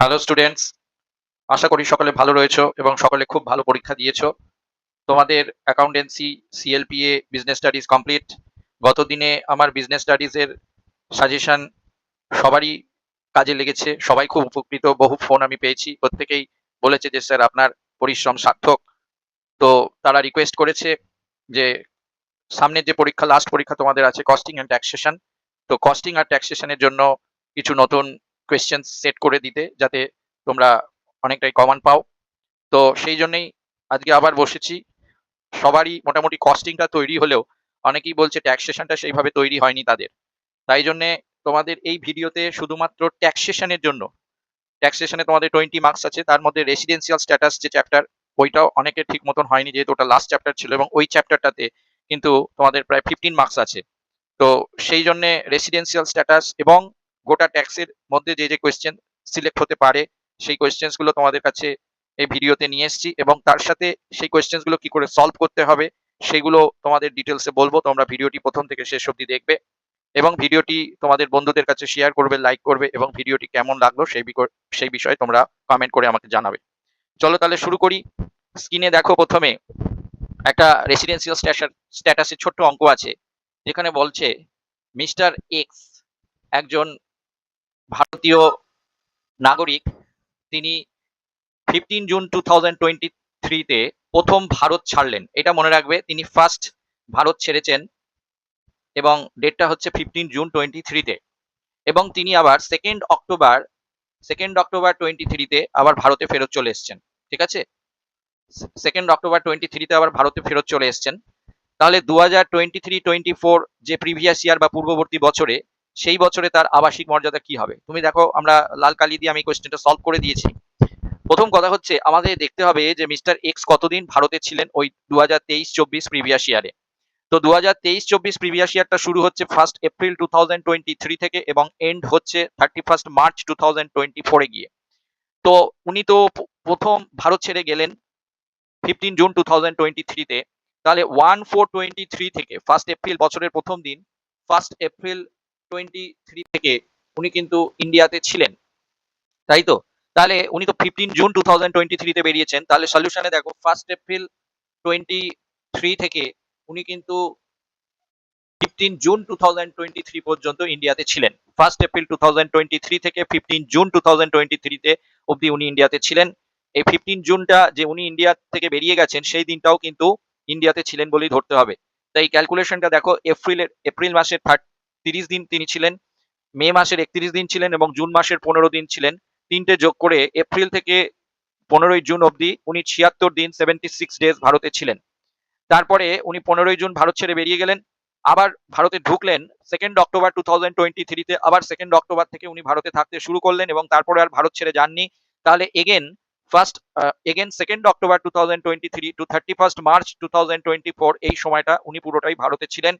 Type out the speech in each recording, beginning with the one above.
Hello students আশা করি সকলে ভালো রয়েছো এবং সকলে খুব ভালো পরীক্ষা দিয়েছ। তোমাদের accountancy CLPA business studies complete গত দিনে আমার বিজনেস স্টাডিজের সাজেশন সবারই কাজে লেগেছে, সবাই খুব উপকৃত, বহু ফোন আমি পেয়েছি। প্রত্যেকেই বলেছে যে, স্যার, আপনার পরিশ্রম সার্থক। তো তারা রিকোয়েস্ট করেছে যে সামনে যে পরীক্ষা লাস্ট পরীক্ষা তোমাদের আছে কস্টিং অ্যান্ড ট্যাক্সেশন তো কস্টিং আর ট্যাক্সেশনের জন্য কিছু নতুন কোয়েশ্চেন সেট করে দিতে, যাতে তোমরা অনেকটাই কমন পাও। তো সেই জন্যেই আজকে আবার বসেছি। সবারই মোটামুটি কস্টিংটা তৈরি হলেও অনেকেই বলছে ট্যাক্সেশনটা সেইভাবে তৈরি হয়নি তাদের। তাই জন্যে তোমাদের এই ভিডিওতে শুধুমাত্র ট্যাক্সেশনের জন্য ট্যাক্সেশনে তোমাদের টোয়েন্টি মার্কস আছে, তার মধ্যে রেসিডেন্সিয়াল স্ট্যাটাস যে চ্যাপ্টার ওইটাও অনেকের ঠিক মতন হয়নি, যেহেতু ওটা লাস্ট চ্যাপ্টার ছিল এবং ওই চ্যাপ্টারটাতে কিন্তু তোমাদের প্রায় ফিফটিন মার্কস আছে। তো সেই জন্যে রেসিডেন্সিয়াল স্ট্যাটাস এবং গোটা ট্যাক্সের মধ্যে যে যে কোয়েশ্চেন সিলেক্ট হতে পারে, সেই কোয়েশ্চেন্সগুলো তোমাদের কাছে এই ভিডিওতে নিয়ে এসেছি এবং তার সাথে সেই কোয়েশ্চেন্সগুলো কি করে সলভ করতে হবে, সেগুলো তোমাদের ডিটেলসে বলব। তোমরা ভিডিওটি প্রথম থেকে শেষ অবধি দেখবে এবং ভিডিওটি তোমাদের বন্ধুদের কাছে শেয়ার করবে লাইক করবে এবং ভিডিওটি কেমন লাগল সেই সেই বিষয়ে তোমরা কমেন্ট করে আমাকে জানাবে। চলো তাহলে শুরু করি। স্ক্রিনে দেখো প্রথমে একটা রেসিডেন্সিয়াল স্ট্যাটাসের ছোট্ট অঙ্ক আছে, যেখানে বলছে মিস্টার এক্স একজন ভারতীয় নাগরিক, তিনি fifteen June two thousand twenty থ্রিতে প্রথম ভারত ছাড়লেন। এটা মনে রাখবে, তিনি ফার্স্ট ভারত ছেড়েছেন এবং ডেটটা হচ্ছে ফিফটিন জুন টোয়েন্টি থ্রিতে এবং তিনি আবার second October second October twenty থ্রিতে আবার ভারতে ফেরত চলে এসেছেন। ঠিক আছে? সেকেন্ড অক্টোবর টোয়েন্টি থ্রিতে আবার ভারতে ফেরত চলে এসেছেন। তাহলে দু হাজার টোয়েন্টি থ্রি টোয়েন্টি ফোর যে প্রিভিয়াস ইয়ার বা পূর্ববর্তী বছরে সেই বছরে তার আবাসিক মর্যাদা কি হবে? তুমি দেখো, আমরা লাল কালি দিয়ে আমি কোয়েশ্চেনটা সলভ করে দিয়েছি। প্রথম কথা হচ্ছে, আমাদের দেখতে হবে যে মিস্টার এক্স কতদিন ভারতে ছিলেন ওই দু হাজার তেইশ চব্বিশ প্রিভিয়াস ইয়ারে তো দু হাজার তেইশ চব্বিশ প্রিভিয়াস ইয়ারটা শুরু হচ্ছে first April two thousand twenty three থেকে এবং এন্ড হচ্ছে thirty first March two thousand twenty ফোরে গিয়ে। তো উনি তো প্রথম ভারত ছেড়ে গেলেন fifteen June two thousand twenty থ্রিতে তাহলে ওয়ান ফোর টোয়েন্টি থ্রি থেকে ফার্স্ট এপ্রিল বছরের প্রথম দিন ফার্স্ট এপ্রিল টোয়েন্টি থ্রি থেকে উনি কিন্তু ইন্ডিয়াতে ছিলেন। তাই তো? তাহলে উনি তো fifteen June two thousand twenty থ্রিতে বেরিয়েছেন। তাহলে সলিউশনে দেখো ফার্স্ট এপ্রিল টোয়েন্টি থ্রি থেকে উনি কিন্তু fifteen June two thousand twenty three পর্যন্ত ইন্ডিয়াতে ছিলেন। First April two thousand twenty three থেকে fifteen June two thousand twenty থ্রিতে অব্দি উনি ইন্ডিয়াতে ছিলেন। এই ফিফটিন জুনটা যে উনি ইন্ডিয়া থেকে বেরিয়ে গেছেন, সেই দিনটাও কিন্তু ইন্ডিয়াতে ছিলেন বলেই ধরতে হবে। তাই ক্যালকুলেশনটা দেখো এপ্রিলের এপ্রিল মাসের থার্ট তিরিশ দিন তিনি ছিলেন, মে মাসের একত্রিশ দিন ছিলেন এবং জুন মাসের পনেরো দিন ছিলেন। তিনটে যোগ করে এপ্রিল থেকে পনেরোই জুন অবধি উনি ছিয়াত্তর দিন সেভেন্টি সিক্স ডেজ ভারতে ছিলেন। তারপরে উনি পনেরোই জুন ভারত ছেড়ে বেরিয়ে গেলেন, আবার ভারতে ঢুকলেন second October two thousand twenty থ্রিতে আবার সেকেন্ড অক্টোবর থেকে উনি ভারতে থাকতে শুরু করলেন এবং তারপরে আর ভারত ছেড়ে যাননি। তাহলে again first again second October two thousand twenty three two thirty first March two thousand twenty four এই সময়টা উনি পুরোটাই ভারতে ছিলেন।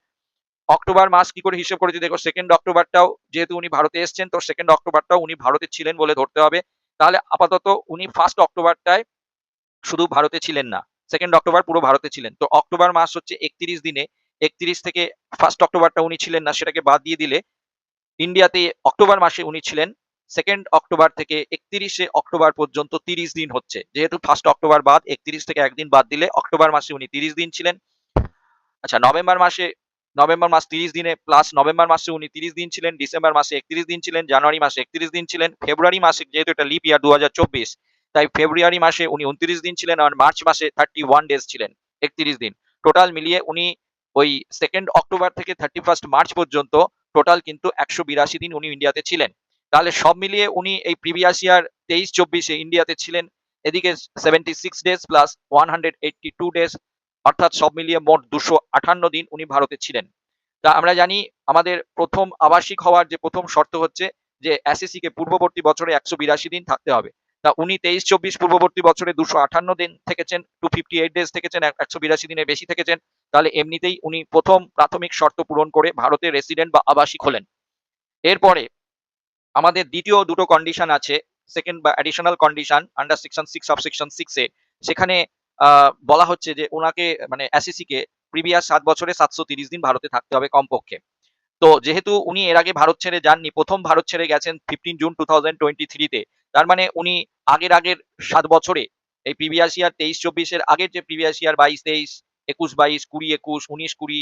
অক্টোবর মাস কি করে হিসেব করে করেছি? দেখো সেকেন্ড অক্টোবরটাও যেহেতু উনি ভারতে এসেছেন, তো সেকেন্ড অক্টোবরটাও উনি ভারতে ছিলেন বলে ধরতে হবে। তাহলে আপাতত উনি ফার্স্ট অক্টোবরটায় শুধু ভারতে ছিলেন না সেকেন্ড অক্টোবর পুরো ভারতে ছিলেন। তো অক্টোবর মাস হচ্ছে একত্রিশ দিনে, একত্রিশ থেকে ফার্স্ট অক্টোবরটা উনি ছিলেন না, সেটাকে বাদ দিয়ে দিলে ইন্ডিয়াতে অক্টোবর মাসে উনি ছিলেন সেকেন্ড অক্টোবর থেকে একত্রিশে অক্টোবর পর্যন্ত তিরিশ দিন হচ্ছে। যেহেতু ফার্স্ট অক্টোবর বাদ, একত্রিশ থেকে একদিন বাদ দিলে অক্টোবর মাসে উনি তিরিশ দিন ছিলেন। আচ্ছা নভেম্বর মাসে নভেম্বর মাস তিরিশ দিনে প্লাস নভেম্বর মাসে উনি তিরিশ দিন ছিলেন, ডিসেম্বর মাসে একত্রিশ দিন ছিলেন, জানুয়ারি মাসে একত্রিশ দিন ছিলেন, ফেব্রুয়ারি মাসে যেহেতু এটা লিপ ইয়ার দু তাই ফেব্রুয়ারি মাসে উনি উনত্রিশ দিন ছিলেন আর মার্চ মাসে থার্টি ডেজ ছিলেন, একত্রিশ দিন। টোটাল মিলিয়ে উনি ওই সেকেন্ড অক্টোবর থেকে থার্টি মার্চ পর্যন্ত টোটাল কিন্তু একশো বিরাশি দিন উনি ইন্ডিয়াতে ছিলেন। তাহলে সব মিলিয়ে উনি এই প্রিভিয়াস ইয়ার তেইশ চব্বিশে ইন্ডিয়াতে ছিলেন, এদিকে seventy days plus one days অর্থাৎ সব মিলিয়ে মোট দুশো আঠান্ন দিন উনি ভারতে ছিলেন। তা আমরা জানি আমাদের প্রথম আবাসিক হওয়ার যে প্রথম শর্ত হচ্ছে যে এসএসসি কে পূর্ববর্তী বছরে একশো বিরাশি দিন থাকতে হবে। তা উনি তেইশ চব্বিশ পূর্ববর্তী বছরে দুশো আঠান্ন দিন থেকেছেন টু ফিফটি এইট ডেজ থেকেছেন একশো বিরাশি দিনের বেশি থেকেছেন। তাহলে এমনিতেই উনি প্রথম প্রাথমিক শর্ত পূরণ করে ভারতের রেসিডেন্ট বা আবাসিক হলেন। এরপরে আমাদের দ্বিতীয় দুটো কন্ডিশন আছে সেকেন্ড বা additional condition under section six of section সিক্সে সেখানে বলা হচ্ছে যে ওনাকে মানে এসএসসি কে প্রিভিয়াস সাত বছরে সাতশো তিরিশ দিন ভারতে থাকতে হবে কমপক্ষে। তো যেহেতু উনি এর আগে ভারত ছেড়ে যাননি, প্রথম ভারত ছেড়ে গেছেন fifteen June two thousand twenty তার মানে উনি আগের আগের সাত বছরে, এই প্রিভিয়াস ইয়ার তেইশ চব্বিশের আগের যে প্রিভিয়াস ইয়ার বাইশ তেইশ, একুশ বাইশ, কুড়ি একুশ, উনিশ কুড়ি,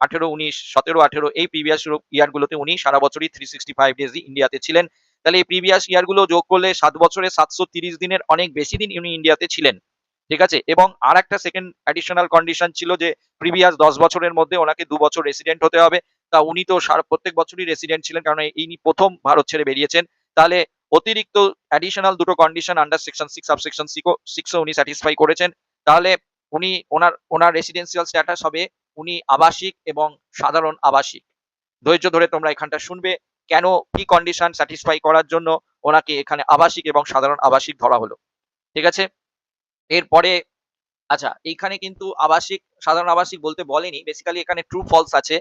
আঠেরো উনিশ, সতেরো আঠেরো, এই প্রিভিয়াস ইয়ারগুলোতে উনি সারা বছরই থ্রি সিক্সটি ফাইভ ডেজই ইন্ডিয়াতে ছিলেন। তাহলে এই প্রিভিয়াস ইয়ারগুলো যোগ করলে সাত বছরে সাতশো তিরিশ দিনের অনেক বেশি দিন উনি ইন্ডিয়াতে ছিলেন। ঠিক আছে? এবং আর একটা সেকেন্ড অ্যাডিশনাল কন্ডিশন ছিল যে প্রিভিয়াস দশ বছরের মধ্যে ওনাকে দু বছর রেসিডেন্ট হতে হবে। তা উনি তো প্রত্যেক বছরই রেসিডেন্ট ছিলেন কারণ ইনি প্রথম ভারত ছেড়ে বেরিয়েছেন। তাহলে অতিরিক্ত অ্যাডিশনাল দুটো condition under section six sub section সিক্সও উনি স্যাটিসফাই করেছেন। তাহলে উনি, ওনার ওনার রেসিডেন্সিয়াল স্ট্যাটাস হবে উনি আবাসিক এবং সাধারণ আবাসিক। ধৈর্য ধরে তোমরা এখানটা শুনবে কেন, কি কন্ডিশন স্যাটিসফাই করার জন্য ওনাকে এখানে আবাসিক এবং সাধারণ আবাসিক ধরা হলো। ঠিক আছে? এরপরে আচ্ছা এইখানে কিন্তু আবাসিক, সাধারণ আবাসিক বলতে বলেনি বেসিক্যালি এখানে ট্রু ফলস আছে।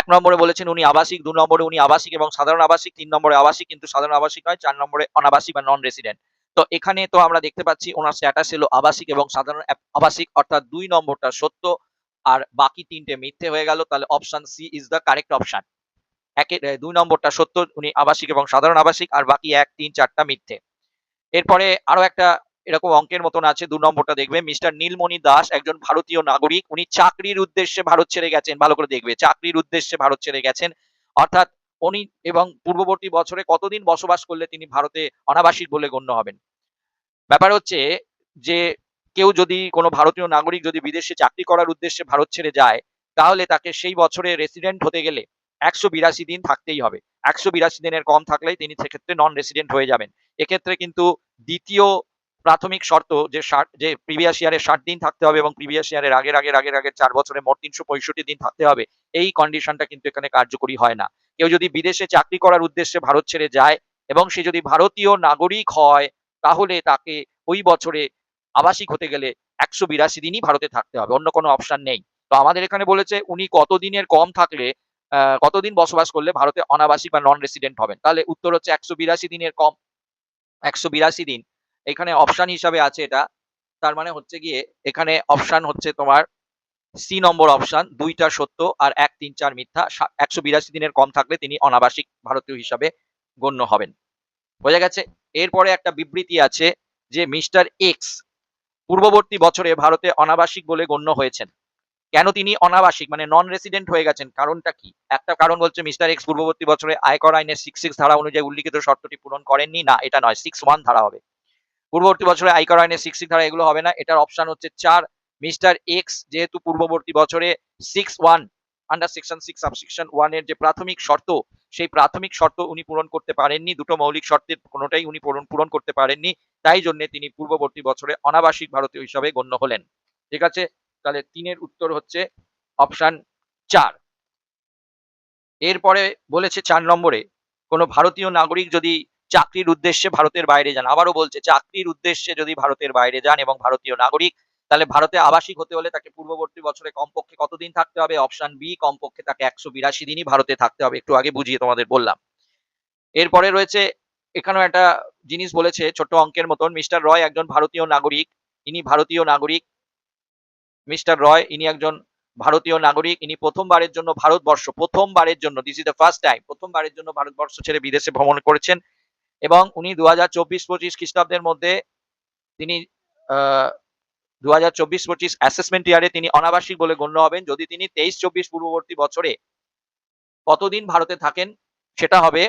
এক নম্বরে বলেছেন উনি আবাসিক, দু নম্বরে উনি আবাসিক এবং সাধারণ আবাসিক, তিন নম্বরে আবাসিক কিন্তু সাধারণ আবাসিক হয় চার নম্বরে অনাবাসিক বা নন রেসিডেন্ট তো এখানে তো আমরা দেখতে পাচ্ছি ওনার স্ট্যাটাস হলো আবাসিক এবং সাধারণ আবাসিক, অর্থাৎ দুই নম্বরটা সত্য আর বাকি তিনটে মিথ্যে হয়ে গেল, তাহলে option C is the correct option একে দুই নম্বরটা সত্য, উনি আবাসিক এবং সাধারণ আবাসিক, আর বাকি এক, তিন, চারটা মিথ্যে। এরপরে আরও একটা এরকম অঙ্কের মতন আছে, দু নম্বরটা দেখবে। মিস্টার নীলমণি দাস একজন ভারতীয় নাগরিক, উনি চাকরির উদ্দেশ্যে ভারত ছেড়ে গেছেন, ভালো করে দেখবে, চাকরির উদ্দেশ্যে ভারত ছেড়ে গেছেন। অর্থাৎ উনি এবং পূর্ববর্তী বছরে কতদিন বসবাস করলে তিনি ভারতে অনাবাসিক বলে গণ্য হবেন? ব্যাপার হচ্ছে যে, কেউ যদি কোনো ভারতীয় নাগরিক যদি বিদেশে চাকরি করার উদ্দেশ্যে ভারত ছেড়ে যায়, তাহলে তাকে সেই বছরে রেসিডেন্ট হতে গেলে একশো বিরাশি দিন থাকতেই হবে। একশো বিরাশি দিনের কম থাকলেই তিনি সেক্ষেত্রে নন রেসিডেন্ট হয়ে যাবেন। এক্ষেত্রে কিন্তু দ্বিতীয় প্রাথমিক শর্ত যে ষাট, যে প্রিভিয়াস ইয়ারে ষাট দিন থাকতে হবে এবং প্রিভিয়াস ইয়ারের আগের আগের আগের আগের চার বছরে মোট তিনশো পঁয়ষট্টি দিন থাকতে হবে, এই কন্ডিশনটা কিন্তু এখানে কার্যকরী হয় না। কেউ যদি বিদেশে চাকরি করার উদ্দেশ্যে ভারত ছেড়ে যায় এবং সে যদি ভারতীয় নাগরিক হয়, তাহলে তাকে ওই বছরে আবাসিক হতে গেলে একশো বিরাশি দিনই ভারতে থাকতে হবে, অন্য কোনো অপশন নেই। তো আমাদের এখানে বলেছে, উনি কতদিনের কম থাকলে কতদিন বসবাস করলে ভারতে অনাবাসিক বা নন রেসিডেন্ট হবেন? তাহলে উত্তর হচ্ছে একশো বিরাশি দিনের কম, একশো বিরাশি দিন। এখানে অপশন হিসাবে আছে এটা। তার মানে হচ্ছে গিয়ে এখানে অপশন হচ্ছে তোমার সি নম্বর অপশন দুইটা সত্য আর এক তিন চার মিথ্যা। একশো বিরাশি দিনের কম থাকলে তিনি অনাবাসিক ভারতীয় হিসাবে গণ্য হবেন। বোঝা গেছে? এরপরে একটা বিবৃতি আছে যে মিস্টার এক্স পূর্ববর্তী বছরে ভারতে অনাবাসিক বলে গণ্য হয়েছেন। কেন তিনি অনাবাসিক? মানে নন রেসিডেন্ট হয়ে গেছেন। কারণটা কি? একটা কারণ বলছে মিস্টার এক্স পূর্ববর্তী বছরে আয়কর আইনের সিক্স সিক্স ধারা অনুযায়ী উল্লিখিত শর্তটি পূরণ করেননি। না, এটা নয়। সিক্স ওয়ান ধারা হবে। পূর্ববর্তী বছরে আয়কর আইনের সিক্স ধারা এগুলো হবে না। এটার অপশন হচ্ছে চার। মিস্টার এক্স যেহেতু পূর্ববর্তী বছরে six one under section six subsection ওয়ানের যে প্রাথমিক শর্ত, সেই প্রাথমিক শর্ত উনি পূরণ করতে পারেননি। দুটো মৌলিক শর্তের কোনোটাই উনি পূরণ পূরণ করতে পারেননি। তাই জন্য তিনি পূর্ববর্তী বছরে অনাবাসিক ভারতীয় হিসাবে গণ্য হলেন। ঠিক আছে? তাহলে তিনের উত্তর হচ্ছে অপশন চার। এরপরে বলেছে চার নম্বরে, কোনো ভারতীয় নাগরিক যদি চাকরির উদ্দেশ্যে ভারতের বাইরে যান। আবারও বলছে, চাকরির উদ্দেশ্যে যদি ভারতের বাইরে যান এবং ভারতীয় নাগরিক, তাহলে ভারতে আবাসিক হতে হলে তাকে পূর্ববর্তী বছরে কমপক্ষে কতদিন থাকতে হবে? অপশন বি কমপক্ষে তাকে একশো বিরাশি দিনই ভারতে থাকতে হবে। একটু আগে বুঝিয়ে তোমাদের বললাম। এরপরে রয়েছে, এখানেও একটা জিনিস বলেছে ছোট অঙ্কের মতন, মিস্টার রয় একজন ভারতীয় নাগরিক, ইনি ভারতীয় নাগরিক। মিস্টার রয়, ইনি একজন ভারতীয় নাগরিক, ইনি প্রথমবারের জন্য ভারতবর্ষ, প্রথমবারের জন্য this is the first time প্রথমবারের জন্য ভারতবর্ষ ছেড়ে বিদেশে ভ্রমণ করেছেন। এবং উনি দু হাজার চব্বিশ পঁচিশ খ্রিস্টাব্দের মধ্যে তিনি দু হাজার চব্বিশ পঁচিশ অ্যাসেসমেন্ট ইয়ারে তিনি অনাবাসিক বলে গণ্য হবেন। যদি তিনি তেইশ চব্বিশ পূর্ববর্তী বছরে কতদিন ভারতে থাকেন, সেটা হবে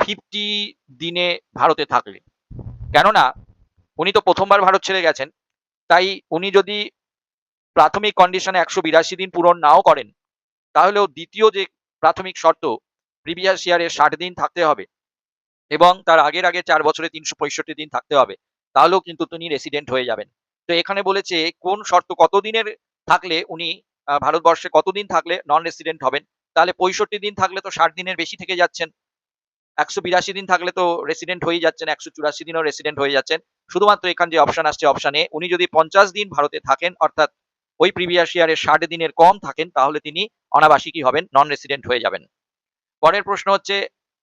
ফিফটি দিনে ভারতে থাকলে। কেননা, উনি তো প্রথমবার ভারত ছেড়ে গেছেন, তাই উনি যদি প্রাথমিক কন্ডিশনে একশো বিরাশি দিন পূরণ নাও করেন, তাহলেও দ্বিতীয় যে প্রাথমিক শর্ত প্রিভিয়াস ইয়ারে ষাট দিন থাকতে হবে। এবং তার আগের আগে চার বছরে তিনশো পঁয়ষট্টি দিন থাকতে হবে, তাহলেও কিন্তু তিনি রেসিডেন্ট হয়ে যাবেন। তো এখানে বলেছে কোন শর্ত কতদিনের থাকলে উনি ভারতবর্ষে কতদিন থাকলে নন রেসিডেন্ট হবেন? তাহলে পঁয়ষট্টি দিন থাকলে তো ষাট দিনের বেশি থেকে যাচ্ছেন। একশো বিরাশি দিন থাকলে তো রেসিডেন্ট হয়ে যাচ্ছেন, একশো চুরাশি দিনও রেসিডেন্ট হয়ে যাচ্ছেন। শুধুমাত্র এখানে যে অপশন আসছে অপশানে উনি যদি পঞ্চাশ দিন ভারতে থাকেন, অর্থাৎ ওই প্রিভিয়াস ইয়ারে ষাট দিনের কম থাকেন, তাহলে তিনি অনাবাসিকই হবেন নন রেসিডেন্ট হয়ে যাবেন। পরের প্রশ্ন হচ্ছে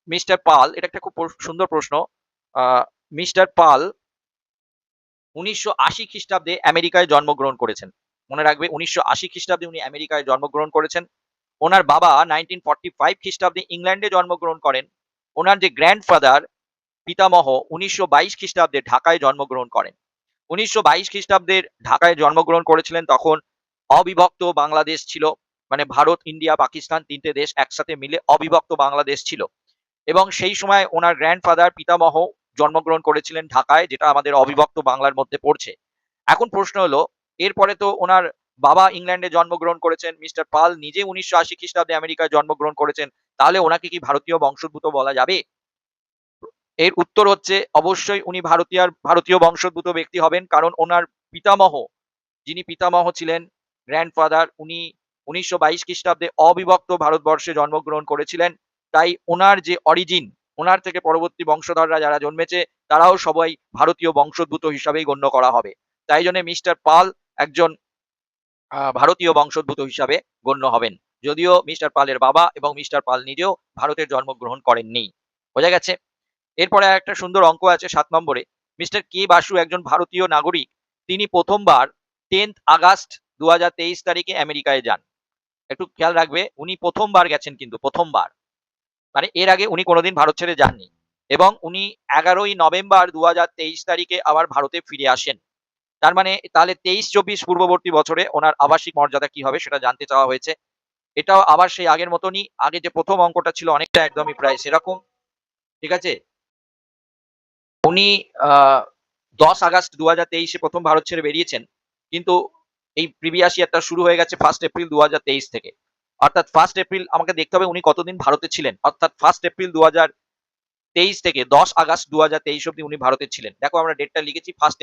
মিস্টার পাল, এটা একটা খুব সুন্দর প্রশ্ন। মিস্টার পাল উনিশশো আশি খ্রিস্টাব্দে আমেরিকায় জন্মগ্রহণ করেছেন। মনে রাখবে, উনিশশো আশি খ্রিস্টাব্দে উনি আমেরিকায় জন্মগ্রহণ করেছেন। ওনার বাবা নাইনটিন ফর্টি ফাইভ খ্রিস্টাব্দে ইংল্যান্ডে জন্মগ্রহণ করেন। ওনার যে গ্র্যান্ডফাদার পিতামহ, উনিশশো বাইশ খ্রিস্টাব্দে ঢাকায় জন্মগ্রহণ করেন। উনিশশো বাইশ খ্রিস্টাব্দের ঢাকায় জন্মগ্রহণ করেছিলেন তখন অবিভক্ত বাংলাদেশ ছিল। মানে ভারত, ইন্ডিয়া, পাকিস্তান তিনটে দেশ একসাথে মিলে অবিভক্ত বাংলাদেশ ছিল। এবং সেই সময় ওনার গ্র্যান্ডফাদার পিতামহ জন্মগ্রহণ করেছিলেন ঢাকায়, যেটা আমাদের অবিভক্ত বাংলার মধ্যে পড়ছে। এখন প্রশ্ন হলো, এরপরে তো ওনার বাবা ইংল্যান্ডে জন্মগ্রহণ করেছেন, মিস্টার পাল নিজে উনিশশো আশি খ্রিস্টাব্দে আমেরিকায় জন্মগ্রহণ করেছেন, তাহলে ওনাকে কি ভারতীয় বংশোদ্ভূত বলা যাবে? এর উত্তর হচ্ছে, অবশ্যই উনি ভারতীয় ভারতীয় বংশোদ্ভূত ব্যক্তি হবেন, কারণ ওনার পিতামহ, যিনি পিতামহ ছিলেন গ্র্যান্ডফাদার উনি উনিশশো বাইশ খ্রিস্টাব্দে অবিভক্ত ভারতবর্ষে জন্মগ্রহণ করেছিলেন। তাই ওনার যে অরিজিন ওনার থেকে পরবর্তী বংশধররা যারা জন্মেছে, তারাও সবাই ভারতীয় বংশোদ্ভূত হিসাবেই গণ্য করা হবে। তাই জন্য মিস্টার পাল একজন ভারতীয় বংশোদ্ভূত হিসাবে গণ্য হবেন। যদিও মিস্টার পালের বাবা এবং মিস্টার পাল নিজেও ভারতের জন্মগ্রহণ করেননি। বোঝা গেছে? এরপরে একটা সুন্দর অঙ্ক আছে সাত নম্বরে। মিস্টার কে বাসু একজন ভারতীয় নাগরিক, তিনি প্রথমবার টেন্থ আগস্ট দু হাজার তেইশ তারিখে আমেরিকায় যান। একটু খেয়াল রাখবে, উনি প্রথমবার গেছেন কিন্তু, প্রথমবার। মানে এর আগে উনি কোনোদিন ভারত ছেড়ে যাননি। এবং উনি এগারোই নভেম্বর দুহাজার তেইশ তারিখে আবার ভারতে ফিরে আসেন। তার মানে তাহলে তেইশ চব্বিশ পূর্ববর্তী বছরে ওনার আবাসিক মর্যাদা কি হবে সেটা জানতে চাওয়া হয়েছে। এটাও আবার সেই আগের মতনই, আগে যে প্রথম অঙ্কটা ছিল অনেকটা একদমই প্রায় সেরকম। ঠিক আছে? উনি দশ আগস্ট দু হাজার তেইশে প্রথম ভারত ছেড়ে বেরিয়েছেন। কিন্তু এই প্রিভিয়াস ইয়ারটা শুরু হয়ে গেছে ফার্স্ট এপ্রিল দু থেকে। অর্থাৎ ফার্স্ট এপ্রিল আমাকে দেখতে হবে উনি কতদিন ভারতে ছিলেন। অর্থাৎ ফার্স্ট এপ্রিল দু তেইশ থেকে দশ আগস্ট দু হাজার তেইশ অব্দি উনি ভারতে ছিলেন। দেখো আমরা ডেটটা লিখেছি ফার্স্ট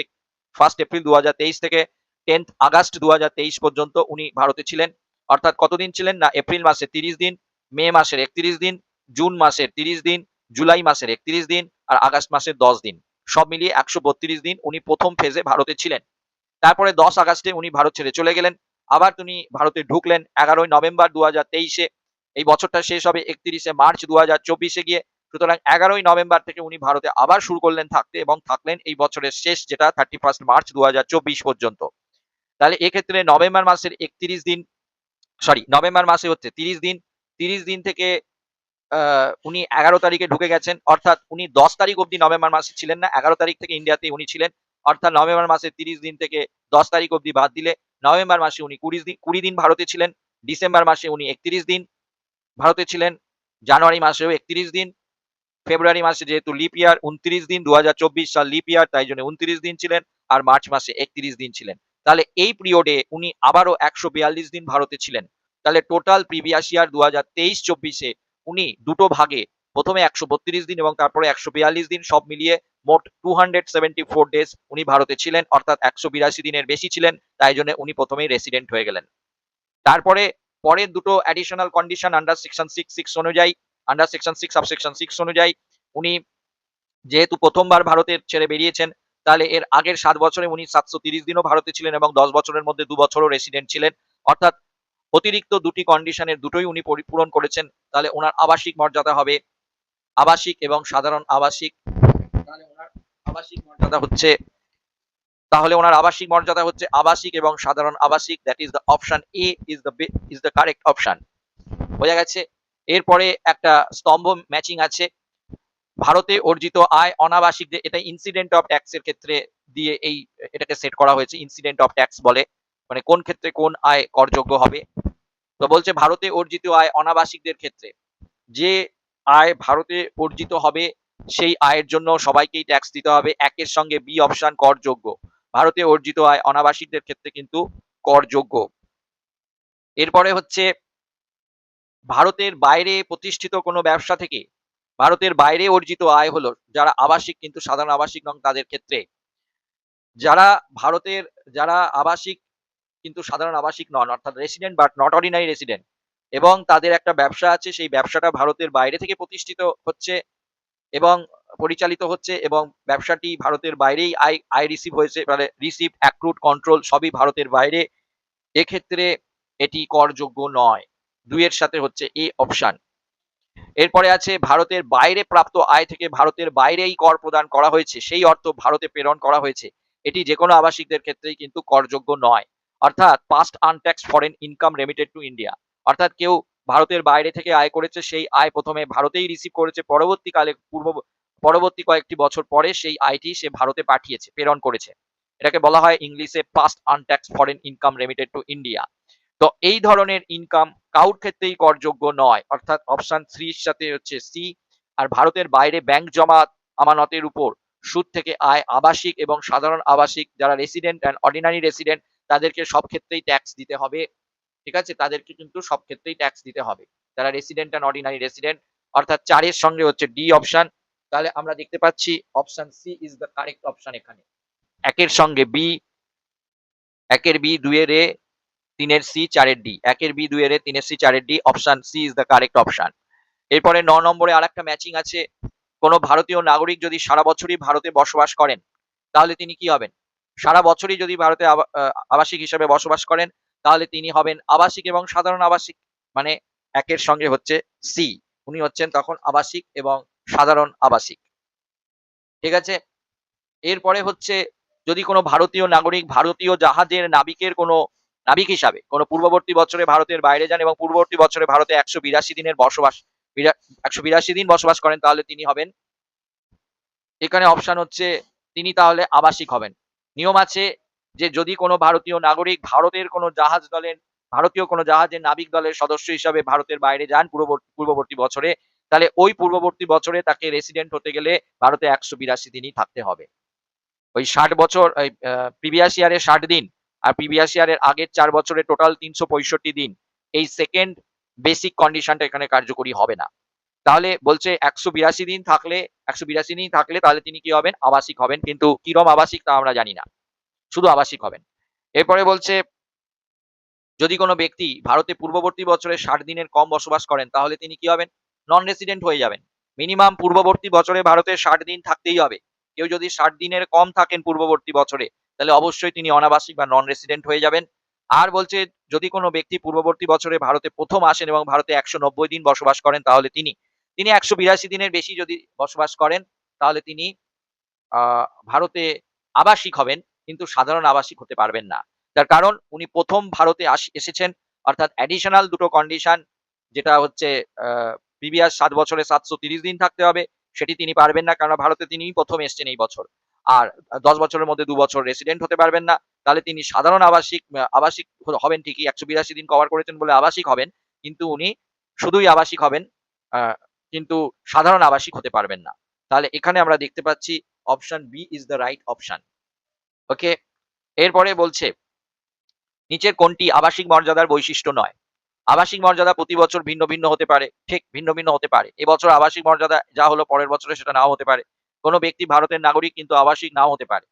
ফার্স্ট এপ্রিল দু হাজার তেইশ থেকে টেন্থ আগস্ট দু হাজার তেইশ পর্যন্ত উনি ভারতে ছিলেন। অর্থাৎ কতদিন ছিলেন না? এপ্রিল মাসে তিরিশ দিন, মে মাসের একত্রিশ দিন জুন মাসের তিরিশ দিন জুলাই মাসের একত্রিশ দিন আর আগস্ট মাসের দশ দিন। সব মিলিয়ে একশো বত্রিশ দিন উনি প্রথম ফেজে ভারতে ছিলেন। তারপরে দশ আগস্টে উনি ভারত ছেড়ে চলে গেলেন। আবার তিনি ভারতে ঢুকলেন এগারোই নভেম্বর দু হাজার তেইশে। এই বছরটা শেষ হবে একত্রিশে মার্চ দু হাজার চব্বিশে গিয়ে। সুতরাং এগারোই নভেম্বর থেকে উনি ভারতে আবার শুরু করলেন থাকতে এবং থাকলেন এই বছরের শেষ, যেটা থার্টি ফার্স্ট মার্চ দু হাজার চব্বিশ পর্যন্ত। তাহলে এক্ষেত্রে নভেম্বর মাসের একত্রিশ দিন সরি নভেম্বর মাসে হচ্ছে তিরিশ দিন। তিরিশ দিন থেকে উনি এগারো তারিখে ঢুকে গেছেন। অর্থাৎ উনি দশ তারিখ অবধি নভেম্বর মাসে ছিলেন না, এগারো তারিখ থেকে ইন্ডিয়াতে উনি ছিলেন। অর্থাৎ নভেম্বর মাসে তিরিশ দিন থেকে দশ তারিখ অবধি বাদ দিলে নভেম্বর মাসে উনি কুড়ি দিন কুড়ি দিন ভারতে ছিলেন, ডিসেম্বর মাসে উনি একত্রিশ দিন ভারতে ছিলেন, জানুয়ারি মাসেও একত্রিশ দিন, ফেব্রুয়ারি মাসে যেহেতু লিপ ইয়ার উনত্রিশ দিন দু হাজার চব্বিশ সাল লিপ ইয়ার তাই জন্য উনত্রিশ দিন ছিলেন আর মার্চ মাসে একত্রিশ দিন ছিলেন। তাহলে এই পিরিয়ডে উনি আবারও একশো বিয়াল্লিশ দিন ভারতে ছিলেন। তাহলে টোটাল প্রিভিয়াস ইয়ার দু হাজার তেইশ চব্বিশে উনি দুটো ভাগে প্রথমে একশো বত্রিশ দিন এবং তারপরে একশো বিয়াল্লিশ দিন, সব মিলিয়ে মোট টু ডেজ উনি ভারতে ছিলেন, অর্থাৎ একশো বিরাশি দিনের বেশি ছিলেন, তাই জন্য উনি প্রথমেই রেসিডেন্ট হয়ে গেলেন। তারপরে, পরের দুটো additional condition under section six six অনুযায়ী under section six sub section six অনুযায়ী, উনি যেহেতু প্রথমবার ভারতের ছেড়ে বেরিয়েছেন, তাহলে এর আগের সাত বছরে উনি সাতশো তিরিশ দিনও ভারতে ছিলেন এবং দশ বছরের মধ্যে দু বছরও রেসিডেন্ট ছিলেন। অর্থাৎ অতিরিক্ত দুটি কন্ডিশনের দুটোই উনি পরিপূরণ করেছেন, তাহলে ওনার আবাসিক মর্যাদা হবে আবাসিক এবং সাধারণ আবাসিক, তাহলে ওনার আবাসিক মর্যাদা হচ্ছে, তাহলে ওনার আবাসিক মর্যাদা হচ্ছে আবাসিক এবং সাধারণ আবাসিক that is the option A is the is the correct option বোঝা গেছে? এরপরে একটা স্তম্ভ ম্যাচিং আছে। ভারতে অর্জিত আয় অনাবাসিকদের, এটা ইনসিডেন্ট অফ ট্যাক্সের ক্ষেত্রে দিয়ে এই, এটাকে সেট করা হয়েছে ইনসিডেন্ট অফ ট্যাক্স বলে। মানে কোন ক্ষেত্রে কোন আয় করযোগ্য হবে? তো বলছে ভারতে অর্জিত আয় অনাবাসিকদের ক্ষেত্রে, যে আয় ভারতে অর্জিত হবে, সেই আয়ের জন্য সবাইকেই ট্যাক্স দিতে হবে। একের সঙ্গে বি অপশন করযোগ্য ভারতে অর্জিত আয় অনাবাসিকদের ক্ষেত্রে কিন্তু করযোগ্য এরপরে হচ্ছে, ভারতের বাইরে প্রতিষ্ঠিত কোনো ব্যবসা থেকে ভারতের বাইরে অর্জিত আয় হলো যারা আবাসিক কিন্তু সাধারণ আবাসিক নন তাদের ক্ষেত্রে। যারা ভারতের, যারা আবাসিক কিন্তু সাধারণ আবাসিক নন, অর্থাৎ resident but not ordinary resident এবং তাদের একটা ব্যবসা আছে, সেই ব্যবসাটা ভারতের বাইরে থেকে প্রতিষ্ঠিত হচ্ছে এবং পরিচালিত হচ্ছে এবং ব্যবসাটি ভারতের বাইরেই আয় আয় রিসিভ হয়েছে মানে রিসিভ অ্যাক্রুড কন্ট্রোল সবই ভারতের বাইরে। এক্ষেত্রে এটি করযোগ্য নয়। দুইয়ের সাথে হচ্ছে এ অপশন এরপরে আছে ভারতের বাইরে প্রাপ্ত আয় থেকে ভারতের বাইরেই কর প্রদান করা হয়েছে, সেই অর্থ ভারতে প্রেরণ করা হয়েছে। এটি যে কোনো আবাসিকদের ক্ষেত্রেই কিন্তু করযোগ্য নয়। অর্থাৎ past untaxed foreign income remitted to India অর্থাৎ কেউ ভারতের বাইরে থেকে আয় করেছে, সেই আয় প্রথমে ভারতেই রিসিভ করেছে, পরবর্তীকালে পূর্ব, পরবর্তী কয়েকটি বছর পরে সেই আয়টি সে ভারতে পাঠিয়েছে, প্রেরণ করেছে। এটাকে বলা হয় ইংলিশে past untaxed foreign income remitted to India তো এই ধরনের ইনকাম কাউর ক্ষেত্রেই করযোগ্য নয়, অর্থাৎ অপশন থ্রির সাথে হচ্ছে সি আর ভারতের বাইরে ব্যাংক জমা আমানতের উপর সুদ থেকে আয় আবাসিক এবং সাধারণ আবাসিক, যারা রেসিডেন্ট অ্যান্ড অর্ডিনারি রেসিডেন্ট তাদেরকে সব ক্ষেত্রেই ট্যাক্স দিতে হবে। ঠিক আছে? তাদেরকে কিন্তু সব ক্ষেত্রেই ট্যাক্স দিতে হবে। যারা রেসিডেন্ট অ্যান্ড অর্ডিনারি রেসিডেন্ট অর্থাৎ চারের সঙ্গে হচ্ছে ডি অপশন তাহলে আমরা দেখতে পাচ্ছি option C is the correct option এখানে। একের সঙ্গে বি একের বি দুইয়ের এ তিনের সি চারের ডি একের বি দুইয়ের এ তিনের সি চারের D option C is the correct option এরপরে ন নম্বরে আর একটা ম্যাচিং আছে। কোনো ভারতীয় নাগরিক যদি সারা বছরই ভারতে বসবাস করেন, তাহলে তিনি কি হবেন? সারা বছরই যদি ভারতে আবাসিক হিসেবে বসবাস করেন তাহলে তিনি হবেন আবাসিক এবং সাধারণ আবাসিক মানে একের সঙ্গে হচ্ছে সি উনি হচ্ছেন তখন আবাসিক এবং সাধারণ আবাসিক। ঠিক আছে? এরপরে হচ্ছে যদি কোনো ভারতীয় নাগরিক ভারতীয় জাহাজের নাবিকের কোনো নাবিক হিসাবে কোনো পূর্ববর্তী বছরে ভারতের বাইরে যান এবং পূর্ববর্তী বছরে ভারতে একশো বিরাশি দিনের বসবাস একশো বিরাশি দিন বসবাস করেন, তাহলে তিনি হবেন এখানে অপশন হচ্ছে তিনি তাহলে আবাসিক হবেন। নিয়ম আছে যে যদি কোনো ভারতীয় নাগরিক ভারতের কোনো জাহাজ দলের, ভারতীয় কোনো জাহাজের নাবিক দলের সদস্য হিসাবে ভারতের বাইরে যান পূর্ববর্তী বছরে, তাহলে ওই পূর্ববর্তী বছরে তাকে রেসিডেন্ট হতে গেলে ভারতে একশো বিরাশি দিনই থাকতে হবে। ওই ষাট বছর প্রিভিয়াস ইয়ারের ষাট দিন আর প্রিভিয়াস ইয়ারের আগের চার বছরে টোটাল তিনশো পঁয়ষট্টি দিন। এই সেকেন্ড বেসিক কন্ডিশনটা এখানে কার্যকরী হবে না। তাহলে বলছে একশো বিরাশি দিন থাকলে, একশো বিরাশি দিন থাকলে তাহলে তিনি কি হবেন? আবাসিক হবেন। কিন্তু কিরম আবাসিক তা আমরা জানি না। শুধু আবাসিক হবেন। এরপরে বলছে, যদি কোনো ব্যক্তি ভারতে পূর্ববর্তী বছরে ষাট দিনের কম বসবাস করেন, তাহলে তিনি কি হবেন? নন রেসিডেন্ট হয়ে যাবেন। মিনিমাম পূর্ববর্তী বছরে ভারতে ষাট দিন থাকতেই হবে। কেউ যদি ষাট দিনের কম থাকেন পূর্ববর্তী বছরে, তাহলে অবশ্যই তিনি অনাবাসিক বা নন রেসিডেন্ট হয়ে যাবেন। আর বলছে, যদি কোনো ব্যক্তি পূর্ববর্তী বছরে ভারতে প্রথম আসেন এবং ভারতে একশো নব্বই দিন বসবাস করেন, তাহলে তিনি তিনি একশো বিরাশি দিনের বেশি যদি বসবাস করেন, তাহলে তিনি ভারতে আবাসিক হবেন। কিন্তু সাধারণ আবাসিক হতে পারবেন না। তার কারণ উনি প্রথম ভারতে এসেছেন, অর্থাৎ অ্যাডিশনাল দুটো কন্ডিশন যেটা হচ্ছে প্রিভিয়াস সাত বছরে সাতশো দিন থাকতে হবে, সেটি তিনি পারবেন না কারণ ভারতে তিনি প্রথম এসছেন এই বছর। আর দশ বছরের মধ্যে দু বছর রেসিডেন্ট হতে পারবেন না, তাহলে তিনি সাধারণ আবাসিক আবাসিক হবেন ঠিকই, একশো বিরাশি দিন কভার করেছেন বলে আবাসিক হবেন, কিন্তু উনি শুধুই আবাসিক হবেন কিন্তু সাধারণ আবাসিক হতে পারবেন না। তাহলে এখানে আমরা দেখতে পাচ্ছি option B is the right option okay এরপরে বলছে, নিচের কোনটি আবাসিক মর্যাদার বৈশিষ্ট্য নয়? আবাসিক মর্যাদা প্রতি বছর ভিন্ন ভিন্ন হতে পারে। ঠিক, ভিন্ন ভিন্ন হতে পারে। এবছর আবাসিক মর্যাদা যা হলো পরের বছরে সেটা নাও হতে পারে। কোনো ব্যক্তি ভারতের নাগরিক কিন্তু আবাসিক নাও হতে পারে।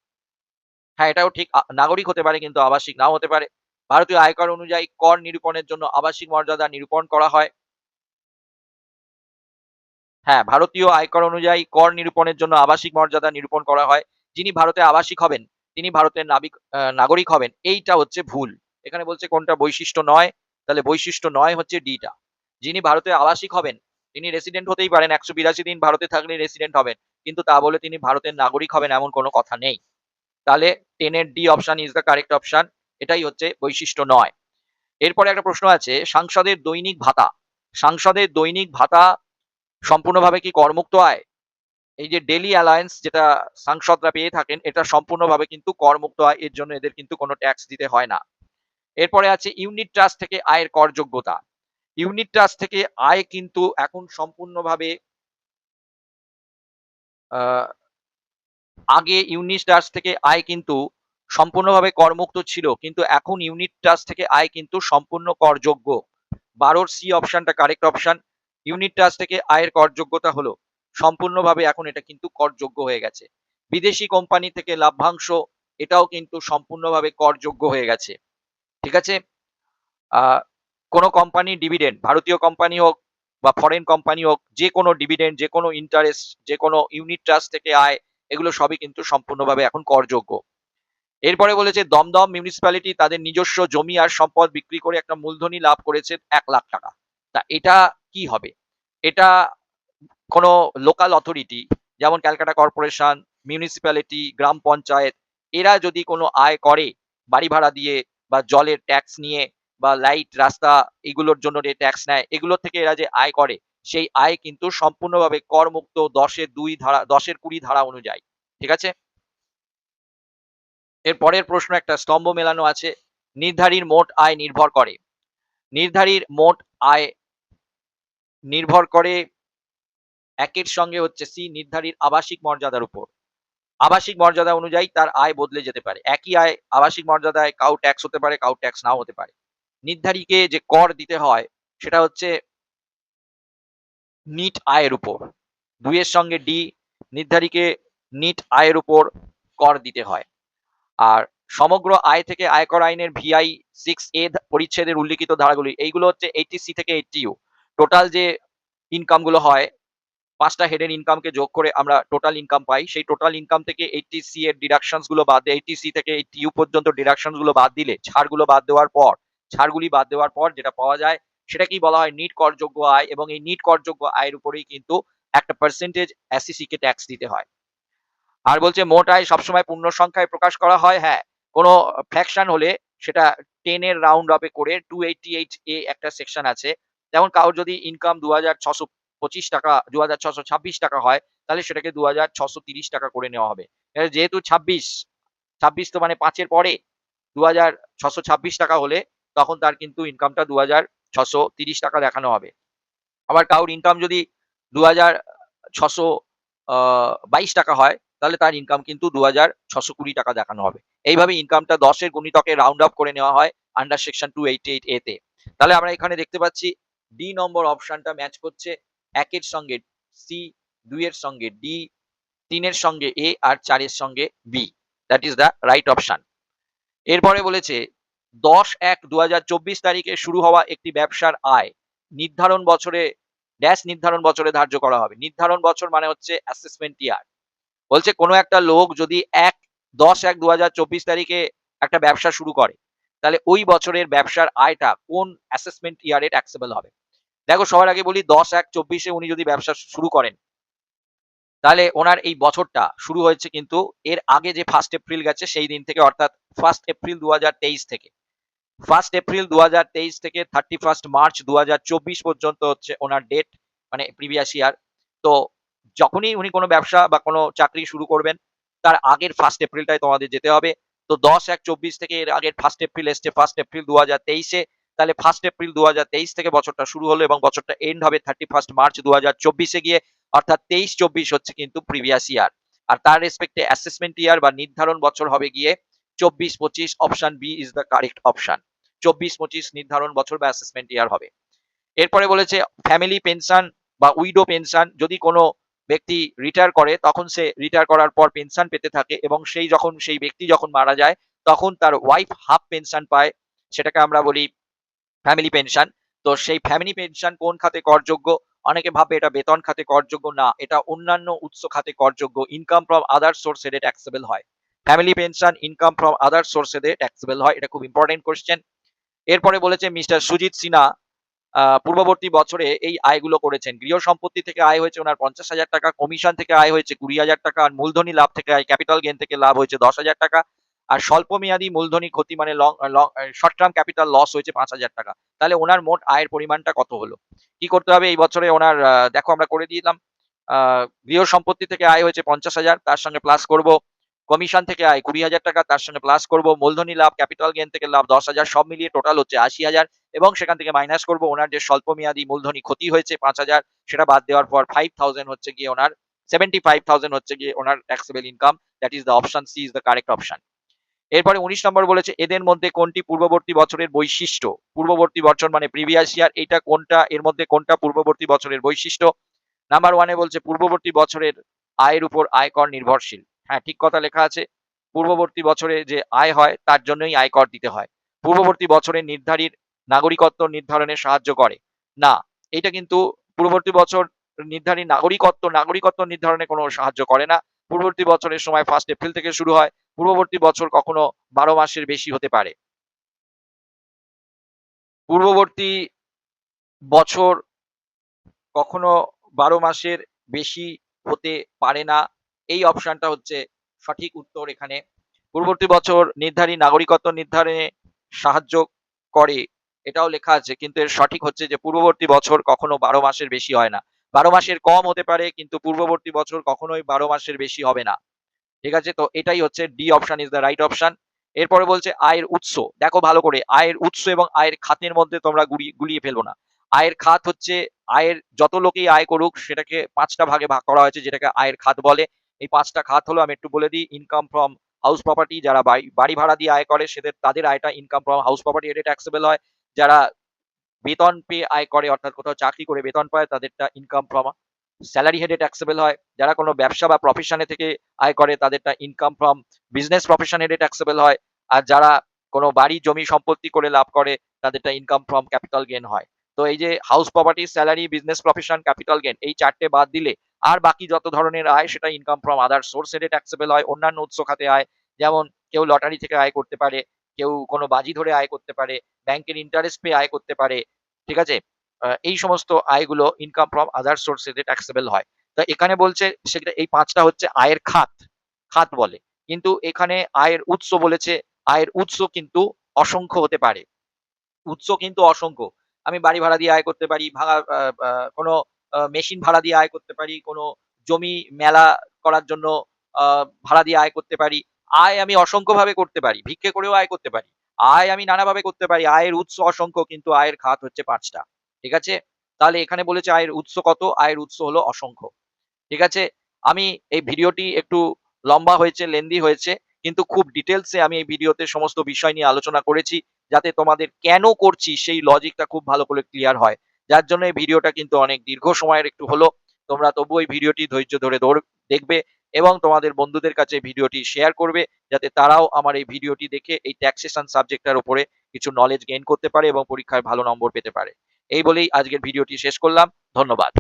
হ্যাঁ এটাও ঠিক নাগরিক হতে পারে কিন্তু আবাসিক নাও হতে পারে। ভারতীয় আয়কর অনুযায়ী কর নিরূপণের জন্য আবাসিক মর্যাদা নিরূপণ করা হয়। হ্যাঁ ভারতীয় আয়কর অনুযায়ী কর নিরূপণের জন্য আবাসিক মর্যাদা নিরূপণ করা হয়। যিনি ভারতে আবাসিক হবেন তিনি ভারতের নাবিক নাগরিক হবেন। এইটা হচ্ছে ভুল। এখানে বলছে কোনটা বৈশিষ্ট্য নয়, তাহলে বৈশিষ্ট্য নয় হচ্ছে ডিটা যিনি ভারতে আবাসিক হবেন, তিনি রেসিডেন্ট হতেই পারেন। একশো বিরাশি দিন ভারতে থাকলে রেসিডেন্ট হবেন। কিন্তু তা বলে তিনি ভারতের নাগরিক হবেন এমন কোনো কথা নেই। তাহলে টেনের D option is the correct option এটাই হচ্ছে বৈশিষ্ট্য নয়। এরপরে একটা প্রশ্ন আছে, সাংসদের দৈনিক ভাতা। সাংসদের দৈনিক ভাতা সম্পূর্ণভাবে কি করমুক্ত আয় এই যে ডেলি অ্যালায়েন্স যেটা সাংসদরা পেয়ে থাকেন, এটা সম্পূর্ণভাবে কিন্তু করমুক্ত আয় এর জন্য এদের কিন্তু কোনো ট্যাক্স দিতে হয় না। এরপরে আছে ইউনিট ট্রাস্ট থেকে আয়ের করযোগ্যতা। ইউনিট ট্রাস্ট থেকে আয় কিন্তু এখন সম্পূর্ণভাবে আগে ইউনিট ট্রাস্ট থেকে আয় কিন্তু সম্পূর্ণভাবে করমুক্ত ছিল, কিন্তু এখন ইউনিট ট্রাস্ট থেকে আয় কিন্তু সম্পূর্ণ করযোগ্য। বারোর সি অপশনটা কারেক্ট অপশন ইউনিট ট্রাস্ট থেকে আয়ের করযোগ্যতা হলো সম্পূর্ণভাবে এখন এটা কিন্তু করযোগ্য হয়ে গেছে। বিদেশি কোম্পানি থেকে লাভ্যাংশ, এটাও কিন্তু সম্পূর্ণভাবে করযোগ্য হয়ে গেছে। ঠিক আছে? কোনো কোম্পানি ডিভিডেন্ড, ভারতীয় কোম্পানি হোক বা ফরেন কোম্পানি হোক, যে কোনো ডিভিডেন্ড, যে কোনো ইন্টারেস্ট, যে কোনো ইউনিট ট্রাস্ট থেকে আয়, এগুলো সবই কিন্তু সম্পূর্ণভাবে এখন করযোগ্য। এরপরে বলেছে, দমদম মিউনিসিপ্যালিটি তাদের নিজস্ব জমি আর সম্পদ বিক্রি করে একটা মূলধনী লাভ করেছে এক লাখ টাকা। তা এটা কি হবে? এটা কোনো লোকাল অথরিটি যেমন ক্যালকাটা কর্পোরেশন মিউনিসিপ্যালিটি গ্রাম পঞ্চায়েত, এরা যদি কোনো আয় করে বাড়ি ভাড়া দিয়ে বা জলের ট্যাক্স নিয়ে বা লাইট রাস্তা এগুলোর জন্য যে ট্যাক্স নেয় এগুলোর থেকে এরা যে আয় করে, সেই আয় কিন্তু সম্পূর্ণভাবে করমুক্ত দশের দুই ধারা, দশের কুড়ি ধারা অনুযায়ী, ঠিক আছে? এর পরের প্রশ্ন একটা, স্তম্ভ মেলানো আছে, নির্ধারীর মোট আয় নির্ভর করে। নির্ধারীর মোট আয় নির্ভর করে একের সঙ্গে হচ্ছে সি নির্ধারিত আবাসিক মর্যাদার উপর। আবাসিক মর্যাদা অনুযায়ী তার আয় বদলে যেতে পারে। একই আয় আবাসিক মর্যাদায় কাউ ট্যাক্স হতে পারে, কাউ ট্যাক্স নাও হতে পারে। নির্ধারীকে যে কর দিতে হয়, সেটা হচ্ছে নিট আয়ের উপর। দুইয়ের সঙ্গে ডি নির্ধারীকে নিট আয়ের উপর কর দিতে হয়। আর সমগ্র আয় থেকে আয়কর আইনের ভিআই সিক্স এ পরিচ্ছেদের উল্লিখিত ধারাগুলি, এইগুলো হচ্ছে এইটি সি থেকে এইটি ইউ টোটাল যে ইনকামগুলো হয় পাঁচটা হেডের ইনকামকে যোগ করে আমরা টোটাল ইনকাম পাই। সেই টোটাল ইনকাম থেকে এইটি সি এর ডিডাকশনসগুলো বাদ দিয়ে এইটি সি থেকে এইটি ইউ পর্যন্ত ডিডাকশনসগুলো বাদ দিলে, ছাড়গুলো বাদ দেওয়ার পর, ছাড়গুলি বাদ দেওয়ার পর যেটা পাওয়া যায়, সেটাকেই বলা হয় নিট করযোগ্য আয় এবং এই নিট করযোগ্য আয়ের উপরেই কিন্তু একটা পার্সেন্টেজ এসিসি কে ট্যাক্স দিতে হয়। আর বলছে মোট আয় সবসময় পূর্ণ সংখ্যায় প্রকাশ করা হয় হ্যাঁ কোনো ফ্র্যাকশন হলে সেটা টেন এর রাউন্ড আপে করে টু এইটটি এইট এ একটা সেকশন আছে। যেমন কারোর যদি ইনকাম দু হাজার ছশো পঁচিশ টাকা দু হাজার ছশো ছাব্বিশ টাকা হয়, তাহলে সেটাকে দু হাজার ছশো তিরিশ টাকা করে নেওয়া হবে। যেহেতু ছাব্বিশ ছাব্বিশ তো মানে পাঁচের পরে দু হাজার ছশো ছাব্বিশ টাকা হলে তখন তার কিন্তু ইনকামটা দু হাজার ছশো তিরিশ টাকা দেখানো হবে। আবার কারোর ইনকাম যদি দু হাজার বাইশ টাকা হয়, তাহলে তার ইনকাম কিন্তু দু হাজার ছশো কুড়ি টাকা দেখানো হবে। এইভাবে ইনকামটা দশের গুণিতকে রাউন্ড আপ করে নেওয়া হয় under section two eight eight A তে। তাহলে আমরা এখানে দেখতে পাচ্ছি ডি নম্বর অপশনটা ম্যাচ করছে একের সঙ্গে সি দুইয়ের সঙ্গে ডি তিনের সঙ্গে এ আর চারের সঙ্গে B that is the right option এরপরে বলেছে, দশ এক দু তারিখে শুরু হওয়া একটি ব্যবসার আয়। নির্ধারণ বছরে ড্যাশ নির্ধারণ বছরে ধার্য করা হবে। নির্ধারণ বছর মানে হচ্ছে অ্যাসেসমেন্ট ইয়ার বলছে, কোনো একটা লোক যদি এক, দশ এক দু তারিখে একটা ব্যবসা শুরু করে, তাহলে ওই বছরের ব্যবসার আয়টা কোন অ্যাসেসমেন্ট ইয়ারে ট্যাক্সেবল হবে? দেখো, সবার আগে বলি, দশ এক চব্বিশে উনি যদি ব্যবসা শুরু করেন, তাহলে ওনার এই বছরটা শুরু হয়েছে কিন্তু এর আগে যে ফার্স্ট এপ্রিল গেছে, সেই দিন থেকে অর্থাৎ ফার্স্ট এপ্রিল দুহাজার তেইশ থেকে। ফার্স্ট এপ্রিল দুহাজার তেইশ থেকে থার্টি ফার্স্ট মার্চ দু হাজার চব্বিশ পর্যন্ত হচ্ছে ওনার ডেট মানে প্রিভিয়াস ইয়ার তো যখনই উনি কোনো ব্যবসা বা কোনো চাকরি শুরু করবেন, তার আগের ফার্স্ট এপ্রিলটাই তোমাদের যেতে হবে। তো দশ এক চব্বিশ থেকে এর আগের ফার্স্ট এপ্রিল এসছে ফার্স্ট এপ্রিল দু হাজার তেইশে তাহলে ফার্স্ট এপ্রিল দু হাজার তেইশ থেকে বছরটা শুরু হলো এবং বছরটা এন্ড হবে থার্টি ফার্স্ট মার্চ দু চব্বিশে গিয়ে, অর্থাৎ তেইশ চব্বিশ হচ্ছে কিন্তু প্রিভিয়াস ইয়ার আর তার রেসপেক্টে অ্যাসেসমেন্ট ইয়ার বা নির্ধারণ বছর হবে গিয়ে চব্বিশ পঁচিশ option B is the correct option চব্বিশ পঁচিশ নির্ধারণ বছর বা অ্যাসেসমেন্ট ইয়ার হবে। এরপরে বলেছে ফ্যামিলি পেনশন বা উইডো পেনশন যদি কোনো ব্যক্তি রিটায়ার করে, তখন সে রিটায়ার করার পর পেনশন পেতে থাকে এবং সেই যখন, সেই ব্যক্তি যখন মারা যায়, তখন তার ওয়াইফ হাফ পেনশন পায়। সেটাকে আমরা বলি ফ্যামিলি পেনশন তো সেই ফ্যামিলি পেনশন কোন খাতে করযোগ্য? অনেকে ভাবে এটা বেতন খাতে করযোগ্য না, এটা অন্যান্য উৎস খাতে করযোগ্য। ইনকাম ফ্রম আদার সোর্স এর ট্যাক্সেবল হয়। Family pension income from other source এর ট্যাক্সেবল হয়, এটা খুব ইম্পর্টেন্ট কোশ্চেন এরপরে বলেছে মিস্টার সুজিত সিনহা পূর্ববর্তী বছরে এই আয়গুলো করেছেন। গৃহ সম্পত্তি থেকে আয় হয়েছে ওনার পঞ্চাশ হাজার টাকা কমিশন থেকে আয় হয়েছে কুড়ি হাজার টাকা, আর মূলধনী লাভ থেকে আয় ক্যাপিটাল গেন থেকে লাভ হয়েছে দশ হাজার টাকা। আর স্বল্প মেয়াদী মূলধনী ক্ষতি মানে long short term capital loss হয়েছে পাঁচ হাজার টাকা। তাহলে ওনার মোট আয়ের পরিমাণটা কত হলো? কি করতে হবে? এই বছরে ওনার দেখো আমরা করে দিলাম গৃহ সম্পত্তি থেকে আয় হয়েছে পঞ্চাশ হাজার, তার সঙ্গে প্লাস করব কমিশন থেকে আয় কুড়ি হাজার টাকা, তার সঙ্গে প্লাস করব, মূলধনী লাভ ক্যাপিটাল গেন থেকে লাভ দশ হাজার, সব মিলিয়ে টোটাল হচ্ছে আশি হাজার, এবং সেখান থেকে মাইনাস করব ওনার যে স্বল্প মেয়াদী মূলধনী ক্ষতি হয়েছে পাঁচ হাজার, সেটা বাদ দেওয়ার পর ফাইভ থাউজেন্ড হচ্ছে গিয়ে ওনার সেভেন্টি ফাইভ থাউজেন্ড হচ্ছে গিয়ে ওনার taxable income that is the option C is the correct option এরপরে উনিশ নম্বর বলেছে, এদের মধ্যে কোনটি পূর্ববর্তী বছরের বৈশিষ্ট্য? পূর্ববর্তী বছর মানে প্রিভিয়াস ইয়ার এটা কোনটা, এর মধ্যে কোনটা পূর্ববর্তী বছরের বৈশিষ্ট্য? নাম্বার ওয়ানে বলছে, পূর্ববর্তী বছরের আয়ের উপর আয়কর নির্ভরশীল। হ্যাঁ ঠিক কথা লেখা আছে। পূর্ববর্তী বছরে যে আয় হয়, তার জন্যই আয়কর দিতে হয়। পূর্ববর্তী বছরের নির্ধারিত নাগরিকত্ব নির্ধারণে সাহায্য করে। না এটা কিন্তু পূর্ববর্তী বছর নির্ধারিত নাগরিকত্ব নাগরিকত্ব নির্ধারণে কোনো সাহায্য করে না। পূর্ববর্তী বছরের সময় ফার্স্ট এপ্রিল থেকে শুরু হয়। পূর্ববর্তী বছর কখনো বারো মাসের বেশি হতে পারে। পূর্ববর্তী বছর কখনো বারো মাসের বেশি হতে পারে না। এই অপশনটা হচ্ছে সঠিক উত্তর এখানে। পূর্ববর্তী বছর নির্ধারিত নাগরিকত্ব নির্ধারণে সাহায্য করে। এটাও লেখা আছে, কিন্তু এর সঠিক হচ্ছে যে পূর্ববর্তী বছর কখনো বারো মাসের বেশি হয় না। বারো মাসের কম হতে পারে, কিন্তু পূর্ববর্তী বছর কখনোই বারো মাসের বেশি হবে না। ঠিক আছে? তো এটাই হচ্ছে D option is the right option এরপরে বলছে আয়ের উৎস। দেখো ভালো করে, আয়ের উৎস এবং আয়ের খাতের মধ্যে তোমরা গুলিয়ে ফেলব না। আয়ের খাত হচ্ছে, আয়ের যত লোকেই আয় করুক, সেটাকে পাঁচটা ভাগে ভাগ করা হয়েছে, যেটাকে আয়ের খাত বলে। এই পাঁচটা খাত হলো, আমি একটু বলে দিই ইনকাম ফ্রম হাউস প্রপার্টি যারা বাড়ি ভাড়া দিয়ে আয় করে, সেদের, তাদের আয়টা ইনকাম ফ্রম হাউস প্রপার্টি এটা ট্যাক্সেবল হয়। যারা বেতন পেয়ে আয় করে, অর্থাৎ কোথাও চাকরি করে বেতন পায়, তাদেরটা ইনকাম ফ্রম স্যালারি হেডে ট্যাক্সেবল হয়, যারা কোনো ব্যবসা বা প্রফেশনে থেকে আয় করে, তাদেরটা ইনকাম ফ্রম বিজনেস প্রফেশন হেডে ট্যাক্সেবল হয়। আর যারা কোনো বাড়ি, জমি সম্পত্তি করে লাভ করে, তাদেরটা ইনকাম ফ্রম ক্যাপিটাল গেন হয়। তো এই যে house property salary business profession capital gain এই চারটে বাদ দিলে আর বাকি যত ধরনের আয়, সেটা ইনকাম ফ্রম আদার সোর্স হেডে ট্যাক্সেবল হয়, অন্যান্য উৎস খাতে আয়। যেমন কেউ লটারি থেকে আয় করতে পারে, কেউ কোনো বাজি ধরে আয় করতে পারে ব্যাংকের ইন্টারেস্ট পেয়ে আয় করতে পারে, ঠিক আছে? এই সমস্ত আয়গুলো income from other source taxable হয়। তো এখানে বলছে, সেটা এই পাঁচটা হচ্ছে আয়ের খাত। খাত বলে। কিন্তু এখানে আয়ের উৎস বলেছে, আয়ের উৎস কিন্তু অসংখ্য হতে পারে। উৎস কিন্তু অসংখ্য। আমি বাড়ি ভাড়া দিয়ে আয় করতে পারি ভাঙা কোনো মেশিন ভাড়া দিয়ে আয় করতে পারি, কোনো জমি মেলা করার জন্য ভাড়া দিয়ে আয় করতে পারি। আয় আমি অসংখ্য ভাবে করতে পারি, ভিক্ষে করেও আয় করতে পারি। আয় আমি নানাভাবে করতে পারি, আয়ের উৎস অসংখ্য, কিন্তু আয়ের খাত হচ্ছে পাঁচটা। ঠিক আছে? তাহলে এখানে বলেছে আয়ের উৎস কত? আয়ের উৎস হলো অসংখ্য। ঠিক আছে? আমি এই ভিডিওটি একটু লম্বা হয়েছে লেন্দি হয়েছে, কিন্তু খুব ডিটেলসে আমি এই ভিডিওতে সমস্ত বিষয় নিয়ে আলোচনা করেছি, যাতে তোমাদের কেন করছি সেই লজিকটা খুব ভালো করে ক্লিয়ার হয়। যার জন্য এই ভিডিওটা কিন্তু অনেক দীর্ঘ সময়ের একটু হলো। তোমরা তবু এই ভিডিওটি ধৈর্য ধরে দেখবে এবং তোমাদের বন্ধুদের কাছে ভিডিওটি শেয়ার করবে, যাতে তারাও আমার এই ভিডিওটি দেখে এই ট্যাক্সেশন সাবজেক্টটার উপরে কিছু নলেজ গেইন করতে পারে এবং পরীক্ষায় ভালো নম্বর পেতে পারে। এই বলেই আজকের ভিডিওটি শেষ করলাম। ধন্যবাদ।